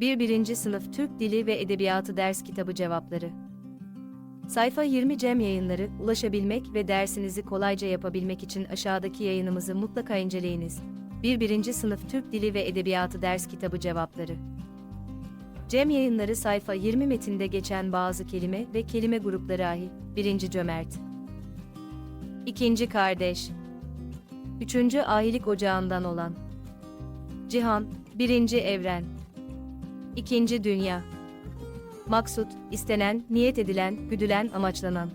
1. 1. Sınıf Türk Dili ve Edebiyatı Ders Kitabı Cevapları Sayfa 20 Cem Yayınları, ulaşabilmek ve dersinizi kolayca yapabilmek için aşağıdaki yayınımızı mutlaka inceleyiniz. 1. 1. Sınıf Türk Dili ve Edebiyatı Ders Kitabı Cevapları Cem Yayınları sayfa 20 metinde geçen bazı kelime ve kelime grupları ahi. 1. Cömert 2. Kardeş 3. Ahilik ocağından olan Cihan 1. Evren 2. Dünya Maksut, istenen, niyet edilen, güdülen, amaçlanan.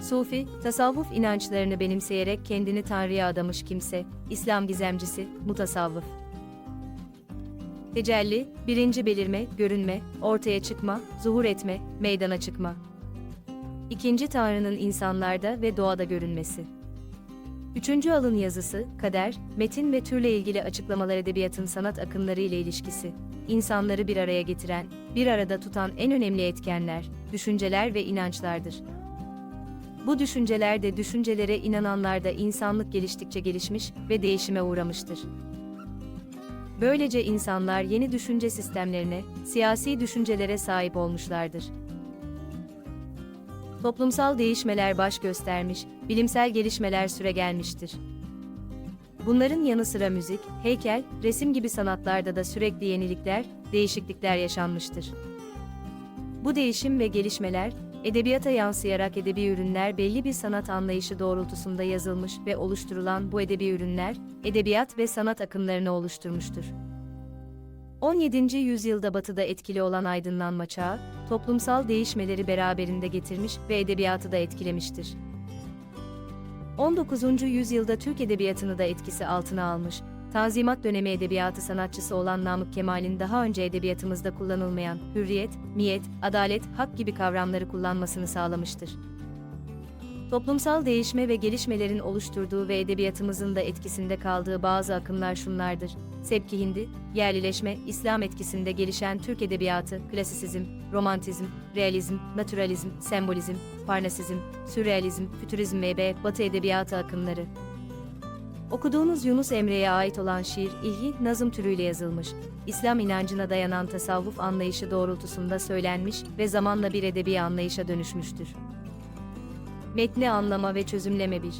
Sufi, tasavvuf inançlarını benimseyerek kendini Tanrı'ya adamış kimse, İslam gizemcisi, mutasavvıf. Tecelli, birinci belirme, görünme, ortaya çıkma, zuhur etme, meydana çıkma. İkinci Tanrı'nın insanlarda ve doğada görünmesi. Üçüncü alın yazısı, kader, metin ve türle ilgili açıklamalar edebiyatın sanat akımları ile ilişkisi. İnsanları bir araya getiren, bir arada tutan en önemli etkenler, düşünceler ve inançlardır. Bu düşünceler de düşüncelere inananlarda insanlık geliştikçe gelişmiş ve değişime uğramıştır. Böylece insanlar yeni düşünce sistemlerine, siyasi düşüncelere sahip olmuşlardır. Toplumsal değişmeler baş göstermiş, bilimsel gelişmeler süregelmiştir. Bunların yanı sıra müzik, heykel, resim gibi sanatlarda da sürekli yenilikler, değişiklikler yaşanmıştır. Bu değişim ve gelişmeler, edebiyata yansıyarak edebi ürünler belli bir sanat anlayışı doğrultusunda yazılmış ve oluşturulan bu edebi ürünler, edebiyat ve sanat akımlarını oluşturmuştur. 17. yüzyılda batıda etkili olan aydınlanma çağı, toplumsal değişmeleri beraberinde getirmiş ve edebiyatı da etkilemiştir. 19. yüzyılda Türk edebiyatını da etkisi altına almış, Tanzimat dönemi edebiyatı sanatçısı olan Namık Kemal'in daha önce edebiyatımızda kullanılmayan hürriyet, miyet, adalet, hak gibi kavramları kullanmasını sağlamıştır. Toplumsal değişme ve gelişmelerin oluşturduğu ve edebiyatımızın da etkisinde kaldığı bazı akımlar şunlardır. Sepki Hindi, yerlileşme, İslam etkisinde gelişen Türk edebiyatı, klasisizm, romantizm, realizm, naturalizm, sembolizm, parnasizm, sürrealizm, fütürizm ve Batı edebiyatı akımları. Okuduğunuz Yunus Emre'ye ait olan şiir, ilhi, nazım türüyle yazılmış, İslam inancına dayanan tasavvuf anlayışı doğrultusunda söylenmiş ve zamanla bir edebi anlayışa dönüşmüştür. Metni anlama ve çözümleme 1.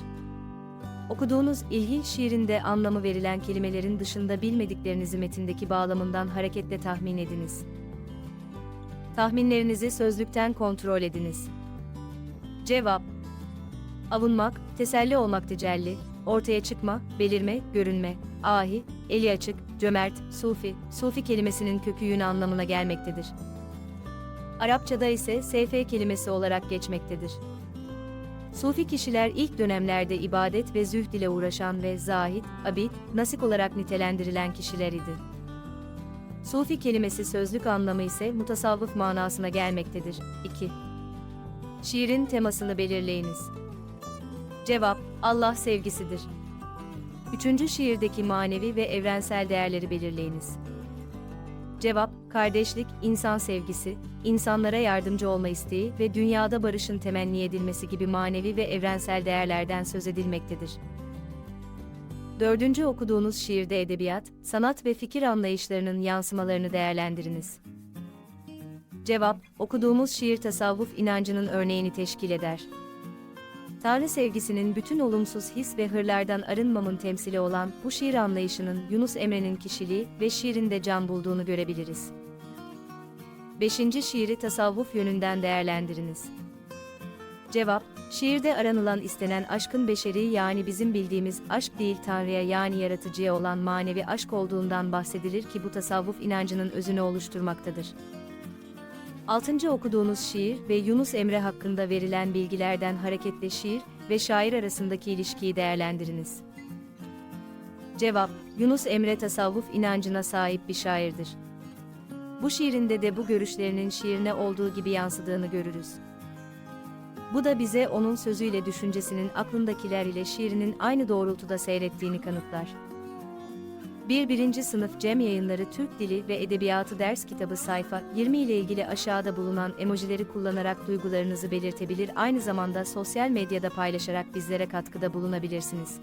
Okuduğunuz ilhi şiirinde anlamı verilen kelimelerin dışında bilmediklerinizi metindeki bağlamından hareketle tahmin ediniz. Tahminlerinizi sözlükten kontrol ediniz. Cevap Avunmak, teselli olmak tecelli, ortaya çıkma, belirme, görünme, ahi, eli açık, cömert, sufi, sufi kelimesinin kökü yün anlamına gelmektedir. Arapçada ise seyfe kelimesi olarak geçmektedir. Sufi kişiler ilk dönemlerde ibadet ve zühd ile uğraşan ve zahid, abid, nasik olarak nitelendirilen kişiler idi. Sufi kelimesi sözlük anlamı ise mutasavvıf manasına gelmektedir. 2. Şiirin temasını belirleyiniz. Cevap, Allah sevgisidir. Üçüncü şiirdeki manevi ve evrensel değerleri belirleyiniz. Cevap, kardeşlik, insan sevgisi, insanlara yardımcı olma isteği ve dünyada barışın temenni edilmesi gibi manevi ve evrensel değerlerden söz edilmektedir. Dördüncü okuduğunuz şiirde edebiyat, sanat ve fikir anlayışlarının yansımalarını değerlendiriniz. Cevap, okuduğumuz şiir tasavvuf inancının örneğini teşkil eder. Tanrı sevgisinin bütün olumsuz his ve hırlardan arınmamın temsili olan bu şiir anlayışının Yunus Emre'nin kişiliği ve şiirinde can bulduğunu görebiliriz. 5. şiiri tasavvuf yönünden değerlendiriniz. Cevap, şiirde aranılan istenen aşkın beşeri yani bizim bildiğimiz aşk değil Tanrı'ya yani yaratıcıya olan manevi aşk olduğundan bahsedilir ki bu tasavvuf inancının özünü oluşturmaktadır. 6. okuduğunuz şiir ve Yunus Emre hakkında verilen bilgilerden hareketle şiir ve şair arasındaki ilişkiyi değerlendiriniz. Cevap, Yunus Emre tasavvuf inancına sahip bir şairdir. Bu şiirinde de bu görüşlerinin şiirine olduğu gibi yansıdığını görürüz. Bu da bize onun sözüyle düşüncesinin aklındakiler ile şiirinin aynı doğrultuda seyrettiğini kanıtlar. 1. 1. Sınıf Cem Yayınları Türk Dili ve Edebiyatı Ders Kitabı sayfa 20 ile ilgili aşağıda bulunan emojileri kullanarak duygularınızı belirtebilir aynı zamanda sosyal medyada paylaşarak bizlere katkıda bulunabilirsiniz.